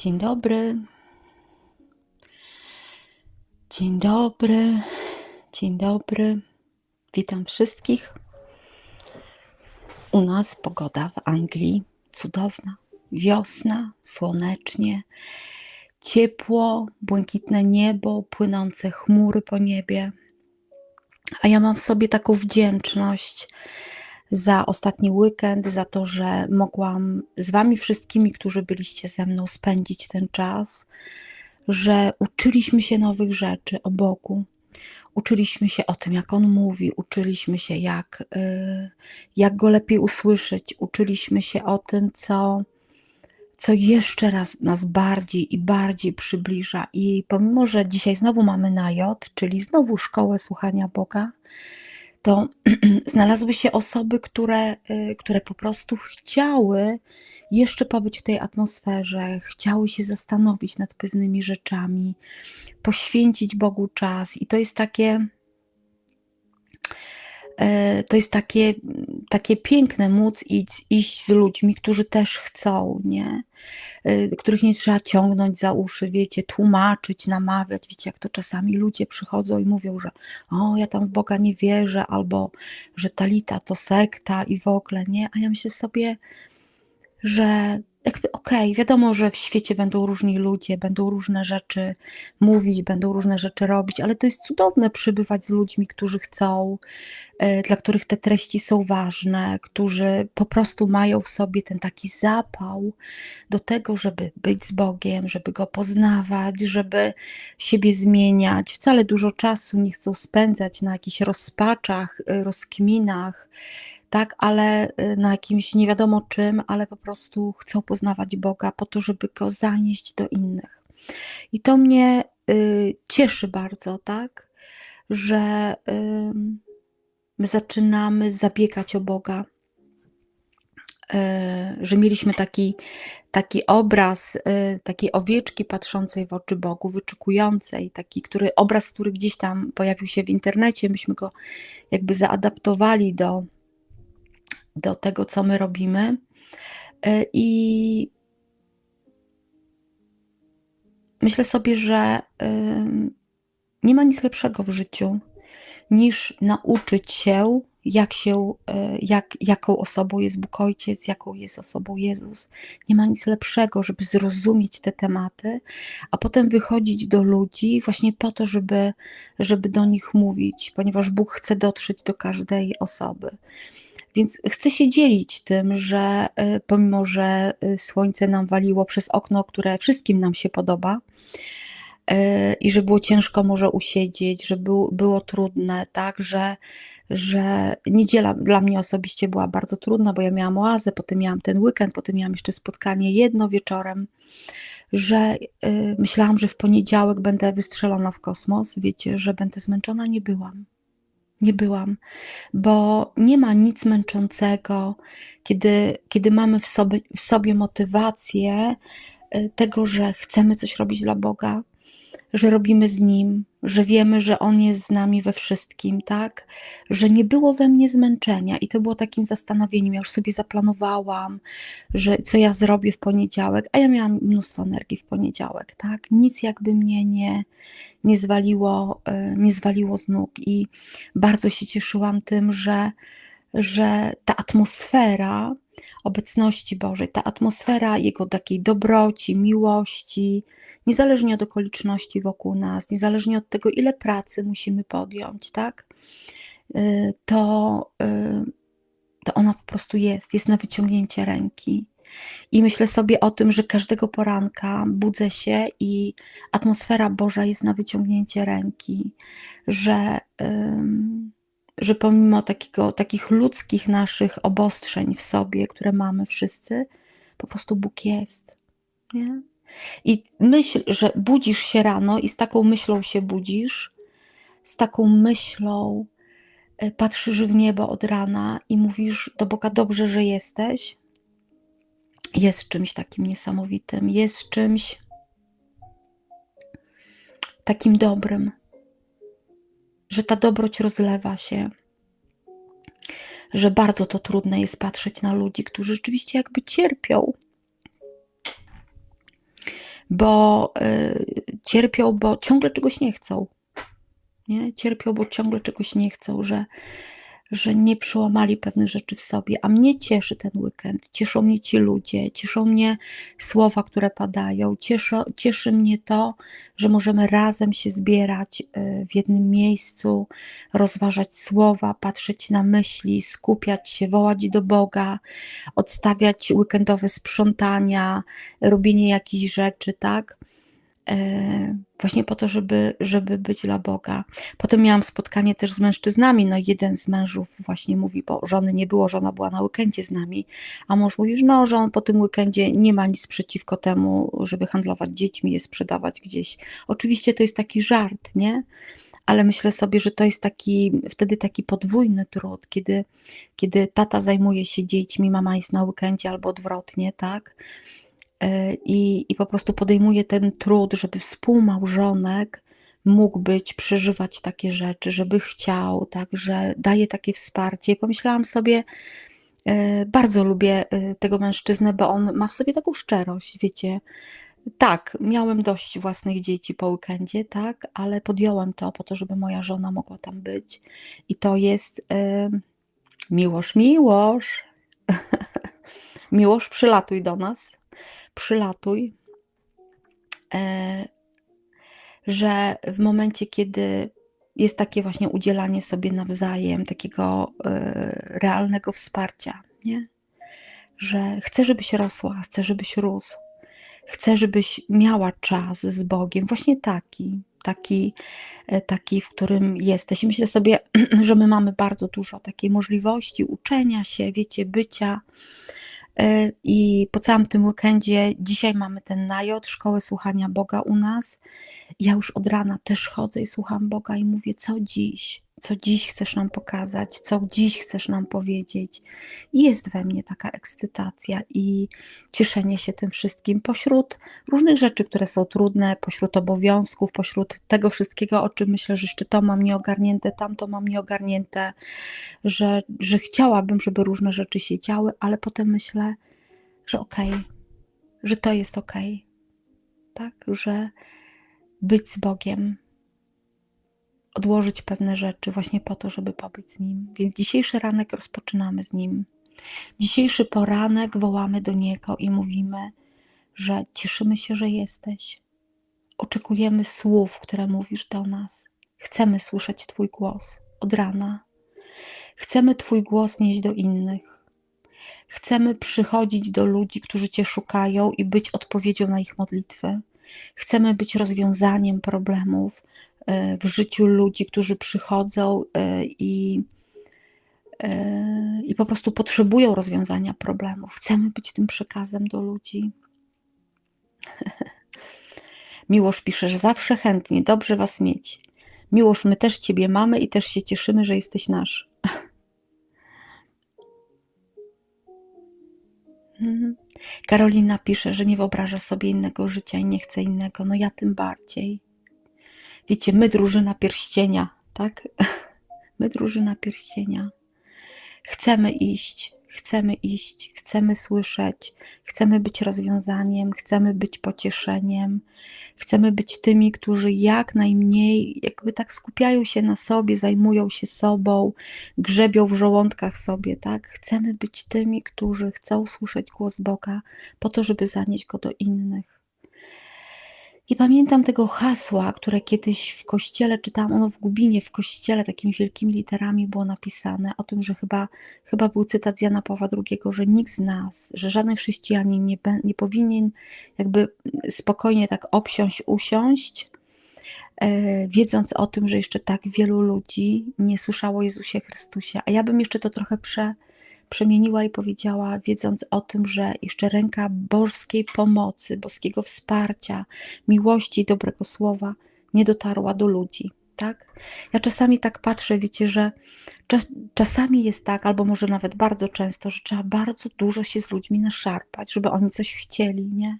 Dzień dobry. Dzień dobry. Dzień dobry. Witam wszystkich. U nas pogoda w Anglii cudowna. Wiosna, słonecznie, ciepło, błękitne niebo, płynące chmury po niebie. A ja mam w sobie taką wdzięczność za ostatni weekend, za to, że mogłam z Wami wszystkimi, którzy byliście ze mną, spędzić ten czas, że uczyliśmy się nowych rzeczy o Bogu. Uczyliśmy się o tym, jak On mówi, uczyliśmy się, jak, y, jak Go lepiej usłyszeć, uczyliśmy się o tym, co, co jeszcze raz nas bardziej i bardziej przybliża. I pomimo, że dzisiaj znowu mamy najot, czyli znowu szkołę słuchania Boga, to znalazły się osoby, które, y, które po prostu chciały jeszcze pobyć w tej atmosferze, chciały się zastanowić nad pewnymi rzeczami, poświęcić Bogu czas. I to jest takie. E, To jest takie, takie piękne móc iść, iść z ludźmi, którzy też chcą, nie? Y, których nie trzeba ciągnąć za uszy, wiecie, tłumaczyć, namawiać. Wiecie, jak to czasami ludzie przychodzą i mówią, że o, ja tam w Boga nie wierzę, albo że Talita to sekta i w ogóle, nie? A ja myślę sobie, że jakby okej, wiadomo, że w świecie będą różni ludzie, będą różne rzeczy mówić, będą różne rzeczy robić, ale to jest cudowne przybywać z ludźmi, którzy chcą, e, dla których te treści są ważne, którzy po prostu mają w sobie ten taki zapał do tego, żeby być z Bogiem, żeby Go poznawać, żeby siebie zmieniać. Wcale dużo czasu nie chcą spędzać na jakichś rozpaczach, y, rozkminach, tak, ale y, na jakimś nie wiadomo czym, ale po prostu chcą poznawać Boga po to, żeby Go zanieść do innych. I to mnie y, cieszy bardzo, tak, że ym, my zaczynamy zabiegać o Boga, e, że mieliśmy taki, taki obraz e, takiej owieczki patrzącej w oczy Bogu, wyczekującej, taki który, obraz, który gdzieś tam pojawił się w internecie, myśmy go jakby zaadaptowali do, do tego, co my robimy. E, I myślę sobie, że nie ma nic lepszego w życiu niż nauczyć się, jak się, e, jak, jaką osobą jest Bóg Ojciec, jaką jest osobą Jezus. Nie ma nic lepszego, żeby zrozumieć te tematy, a potem wychodzić do ludzi właśnie po to, żeby, żeby do nich mówić, ponieważ Bóg chce dotrzeć do każdej osoby. Więc chcę się dzielić tym, że e, pomimo, że e, słońce nam waliło przez okno, które wszystkim nam się podoba, e, i że było ciężko może usiedzieć, że był, było trudne, tak, że, że niedziela dla mnie osobiście była bardzo trudna, bo ja miałam oazę, potem miałam ten weekend, potem miałam jeszcze spotkanie jedno wieczorem, że y, myślałam, że w poniedziałek będę wystrzelona w kosmos, wiecie, że będę zmęczona, nie byłam. Nie byłam, bo nie ma nic męczącego, kiedy, kiedy mamy w sobie, w sobie motywację y, tego, że chcemy coś robić dla Boga, że robimy z Nim, że wiemy, że On jest z nami we wszystkim, tak? Że nie było we mnie zmęczenia i to było takim zastanowieniem. Ja już sobie zaplanowałam, że co ja zrobię w poniedziałek, a ja miałam mnóstwo energii w poniedziałek, tak? Nic jakby mnie nie, nie zwaliło, y, nie zwaliło z nóg i bardzo się cieszyłam tym, że, że ta atmosfera obecności Bożej, ta atmosfera Jego takiej dobroci, miłości, niezależnie od okoliczności wokół nas, niezależnie od tego, ile pracy musimy podjąć, tak? Y, To, y, to ona po prostu jest, jest na wyciągnięcie ręki. I myślę sobie o tym, że każdego poranka budzę się i atmosfera Boża jest na wyciągnięcie ręki, że, że pomimo takiego, takich ludzkich naszych obostrzeń w sobie, które mamy wszyscy, po prostu Bóg jest. Nie? I myśl, że budzisz się rano i z taką myślą się budzisz, z taką myślą e, patrzysz w niebo od rana i mówisz do Boga dobrze, że jesteś, jest czymś takim niesamowitym, jest czymś takim dobrym, że ta dobroć rozlewa się, że bardzo to trudne jest patrzeć na ludzi, którzy rzeczywiście jakby cierpią. bo y, cierpią, bo ciągle czegoś nie chcą. Nie? Cierpią, bo ciągle czegoś nie chcą, że, że nie przełamali pewnych rzeczy w sobie. A mnie cieszy ten weekend, cieszą mnie ci ludzie, cieszą mnie słowa, które padają, cieszy, cieszy mnie to, że możemy razem się zbierać y, w jednym miejscu, rozważać słowa, patrzeć na myśli, skupiać się, wołać do Boga, odstawiać weekendowe sprzątania, robienie jakichś rzeczy, tak? Właśnie po to, żeby, żeby być dla Boga. Potem miałam spotkanie też z mężczyznami. No, jeden z mężów właśnie mówi, bo żony nie było, żona była na weekendzie z nami, a mąż mówi, że no, on po tym weekendzie nie ma nic przeciwko temu, żeby handlować dziećmi, je sprzedawać gdzieś. Oczywiście to jest taki żart, nie? Ale myślę sobie, że to jest taki wtedy taki podwójny trud, kiedy, kiedy tata zajmuje się dziećmi, mama jest na weekendzie albo odwrotnie, tak? E, i, i po prostu podejmuje ten trud, żeby współmałżonek mógł być, przeżywać takie rzeczy, żeby chciał, tak, że daje takie wsparcie. Pomyślałam sobie, e, bardzo lubię e, tego mężczyznę, bo on ma w sobie taką szczerość, wiecie. Tak, miałem dość własnych dzieci po weekendzie, tak, ale podjąłem to po to, żeby moja żona mogła tam być. I to jest miłość, miłość. miłość, przylatuj do nas przylatuj, e, że w momencie, kiedy jest takie właśnie udzielanie sobie nawzajem takiego e, realnego wsparcia, nie? że chcę, żebyś rosła, chcę, żebyś rósł, chcę, żebyś miała czas z Bogiem, właśnie taki, taki, e, taki, w którym jesteś. I myślę sobie, że my mamy bardzo dużo takiej możliwości uczenia się, wiecie, bycia I po całym tym weekendzie, dzisiaj mamy ten najot, szkołę słuchania Boga u nas. Ja już od rana też chodzę i słucham Boga i mówię, co dziś? Co dziś chcesz nam pokazać, co dziś chcesz nam powiedzieć. Jest we mnie taka ekscytacja i cieszenie się tym wszystkim pośród różnych rzeczy, które są trudne, pośród obowiązków, pośród tego wszystkiego, o czym myślę, że jeszcze to mam nieogarnięte, tamto mam nieogarnięte, że, że chciałabym, żeby różne rzeczy się działy, ale potem myślę, że okej, okay, że to jest okej, okay, tak, że być z Bogiem, odłożyć pewne rzeczy właśnie po to, żeby pobyć z Nim. Więc dzisiejszy ranek rozpoczynamy z Nim. Dzisiejszy poranek wołamy do Niego i mówimy, że cieszymy się, że jesteś. Oczekujemy słów, które mówisz do nas. Chcemy słyszeć Twój głos od rana. Chcemy Twój głos nieść do innych. Chcemy przychodzić do ludzi, którzy Cię szukają i być odpowiedzią na ich modlitwy. Chcemy być rozwiązaniem problemów, w życiu ludzi, którzy przychodzą e, i, e, i po prostu potrzebują rozwiązania problemów. Chcemy być tym przekazem do ludzi. Miłosz pisze, że zawsze chętnie, dobrze Was mieć. Miłosz, my też Ciebie mamy i też się cieszymy, że jesteś nasz. Mhm. Karolina pisze, że nie wyobraża sobie innego życia i nie chce innego. No ja tym bardziej. Wiecie, my drużyna pierścienia, tak? My drużyna pierścienia. Chcemy iść, chcemy iść, chcemy słyszeć, chcemy być rozwiązaniem, chcemy być pocieszeniem, chcemy być tymi, którzy jak najmniej, jakby tak skupiają się na sobie, zajmują się sobą, grzebią w żołądkach sobie, tak? Chcemy być tymi, którzy chcą słyszeć głos Boga po to, żeby zanieść go do innych. I pamiętam tego hasła, które kiedyś w kościele czytałam, ono w Gubinie, w kościele takimi wielkimi literami było napisane o tym, że chyba, chyba był cytat Jana Pawła II, że nikt z nas, że żaden chrześcijanin nie, nie powinien jakby spokojnie tak obsiąść, usiąść, e, wiedząc o tym, że jeszcze tak wielu ludzi nie słyszało Jezusie Chrystusie. A ja bym jeszcze to trochę prze, przemieniła i powiedziała, wiedząc o tym, że jeszcze ręka boskiej pomocy, boskiego wsparcia, miłości i dobrego słowa nie dotarła do ludzi. Tak? Ja czasami tak patrzę, wiecie, że czas, czasami jest tak, albo może nawet bardzo często, że trzeba bardzo dużo się z ludźmi naszarpać, żeby oni coś chcieli, nie?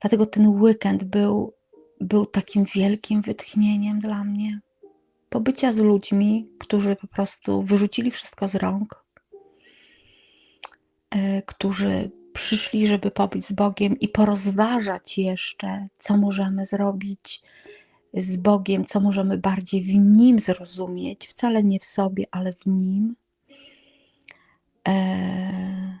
Dlatego ten weekend był, był takim wielkim wytchnieniem dla mnie. Pobycia z ludźmi, którzy po prostu wyrzucili wszystko z rąk, którzy przyszli, żeby pobyć z Bogiem i porozważać jeszcze, co możemy zrobić z Bogiem, co możemy bardziej w Nim zrozumieć, wcale nie w sobie, ale w Nim. E,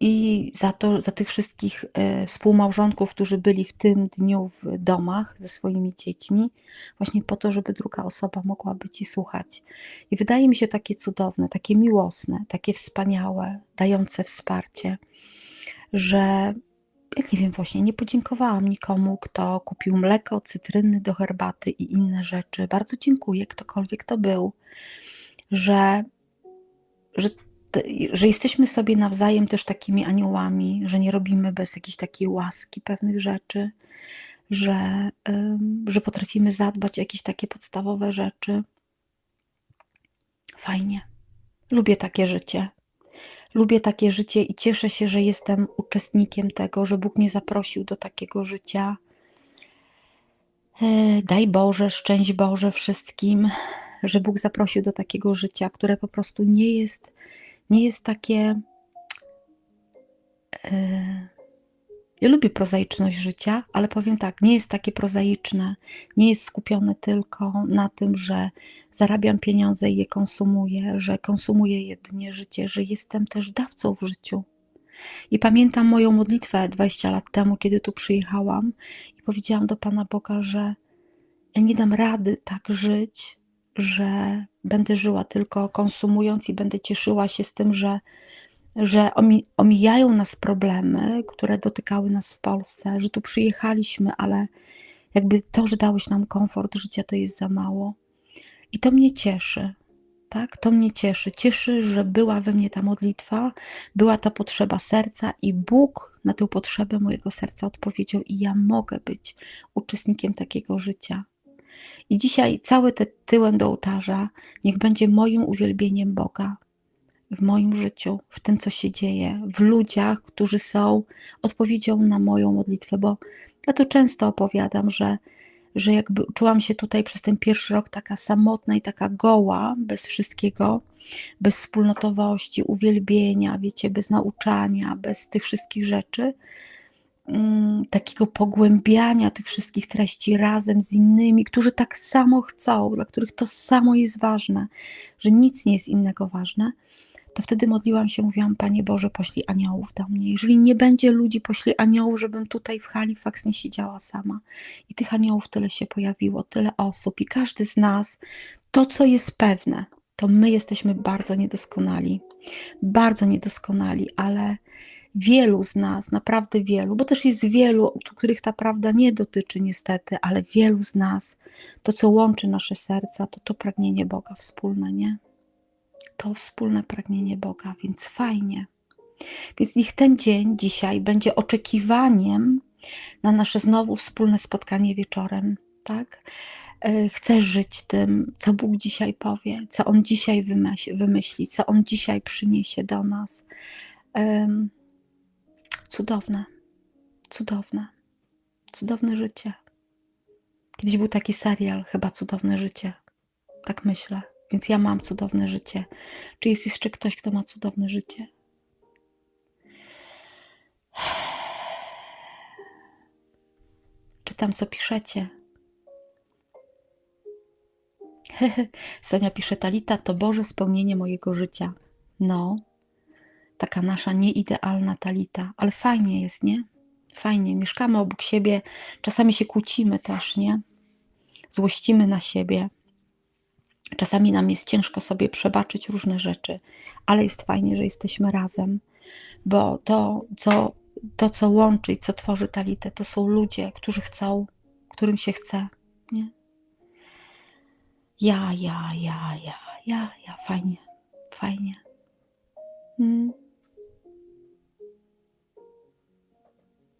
I za, to, za tych wszystkich e, współmałżonków, którzy byli w tym dniu w domach ze swoimi dziećmi, właśnie po to, żeby druga osoba mogła być i słuchać. I wydaje mi się takie cudowne, takie miłosne, takie wspaniałe, dające wsparcie, że ja nie wiem, właśnie nie podziękowałam nikomu, kto kupił mleko, cytryny do herbaty i inne rzeczy. Bardzo dziękuję, ktokolwiek to był, że, że, że jesteśmy sobie nawzajem też takimi aniołami, że nie robimy bez jakiejś takiej łaski pewnych rzeczy, że, że potrafimy zadbać o jakieś takie podstawowe rzeczy. Fajnie. Lubię takie życie. Lubię takie życie i cieszę się, że jestem uczestnikiem tego, że Bóg mnie zaprosił do takiego życia. E, Daj Boże, szczęść Boże wszystkim, że Bóg zaprosił do takiego życia, które po prostu nie jest, nie jest takie. e, Ja lubię prozaiczność życia, ale powiem tak, nie jest takie prozaiczne, nie jest skupione tylko na tym, że zarabiam pieniądze i je konsumuję, że konsumuję jedynie życie, że jestem też dawcą w życiu. I pamiętam moją modlitwę 20 lat temu, kiedy tu przyjechałam i powiedziałam do Pana Boga, że ja nie dam rady tak żyć, że będę żyła tylko konsumując i będę cieszyła się z tym, że, że omi- omijają nas problemy, które dotykały nas w Polsce, że tu przyjechaliśmy, ale jakby to, że dałeś nam komfort życia, to jest za mało. I to mnie cieszy. Tak, to mnie cieszy. Cieszy, że była we mnie ta modlitwa, była ta potrzeba serca i Bóg na tę potrzebę mojego serca odpowiedział, i ja mogę być uczestnikiem takiego życia. I dzisiaj cały ten tyłem do ołtarza niech będzie moim uwielbieniem Boga w moim życiu, w tym, co się dzieje, w ludziach, którzy są odpowiedzią na moją modlitwę, bo ja to często opowiadam, że, że jakby czułam się tutaj przez ten pierwszy rok taka samotna i taka goła, bez wszystkiego, bez wspólnotowości, uwielbienia, wiecie, bez nauczania, bez tych wszystkich rzeczy takiego pogłębiania tych wszystkich treści razem z innymi, którzy tak samo chcą, dla których to samo jest ważne, że nic nie jest innego ważne, to wtedy modliłam się, mówiłam, Panie Boże, poślij aniołów do mnie. Jeżeli nie będzie ludzi, poślij aniołów, żebym tutaj w Halifax nie siedziała sama. I tych aniołów tyle się pojawiło, tyle osób i każdy z nas, to co jest pewne, to my jesteśmy bardzo niedoskonali, bardzo niedoskonali, ale wielu z nas, naprawdę wielu, bo też jest wielu, których ta prawda nie dotyczy niestety, ale wielu z nas, to co łączy nasze serca, to to pragnienie Boga wspólne, nie? To wspólne pragnienie Boga, więc fajnie. Więc niech ten dzień dzisiaj będzie oczekiwaniem na nasze znowu wspólne spotkanie wieczorem, tak? E, Chcę żyć tym, co Bóg dzisiaj powie, co On dzisiaj wymyśli, co On dzisiaj przyniesie do nas. Em, Cudowne, cudowne, cudowne życie. Kiedyś był taki serial, chyba Cudowne życie. Tak myślę. Więc ja mam cudowne życie. Czy jest jeszcze ktoś, kto ma cudowne życie? Czytam, co piszecie. Sonia pisze, Talita to Boże spełnienie mojego życia. No, taka nasza nieidealna Talita, ale fajnie jest, nie? Fajnie, mieszkamy obok siebie, czasami się kłócimy też, nie? Złościmy na siebie. Czasami nam jest ciężko sobie przebaczyć różne rzeczy, ale jest fajnie, że jesteśmy razem, bo to, co, to, co łączy i co tworzy Talitę, to są ludzie, którzy chcą, którym się chce, nie? Ja, ja, ja, ja, ja, ja, fajnie, fajnie. Mm.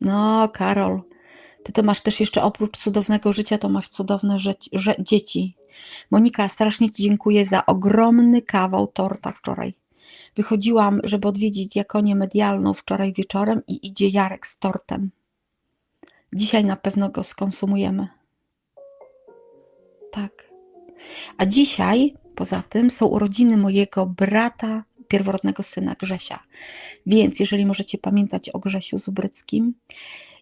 No, Karol, ty to masz też jeszcze oprócz cudownego życia, to masz cudowne że, dzieci. Monika, strasznie Ci dziękuję za ogromny kawał torta wczoraj. Wychodziłam, żeby odwiedzić diakonię medialną wczoraj wieczorem i idzie Jarek z tortem. Dzisiaj na pewno go skonsumujemy. Tak. A dzisiaj, poza tym, są urodziny mojego brata pierworodnego syna Grzesia. Więc jeżeli możecie pamiętać o Grzesiu Zubryckim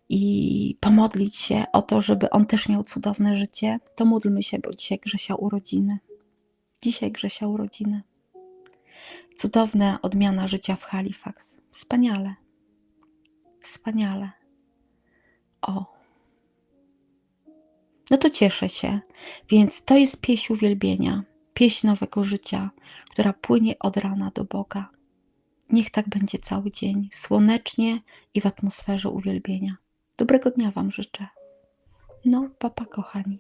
i pomodlić się o to, żeby on też miał cudowne życie, to módlmy się, bo dzisiaj Grzesia urodziny. Dzisiaj Grzesia urodziny. Cudowna odmiana życia w Halifax. Wspaniale. Wspaniale. O. No to cieszę się. Więc to jest pieśń uwielbienia, pieśń nowego życia, która płynie od rana do Boga. Niech tak będzie cały dzień, słonecznie i w atmosferze uwielbienia. Dobrego dnia Wam życzę. No, papa kochani.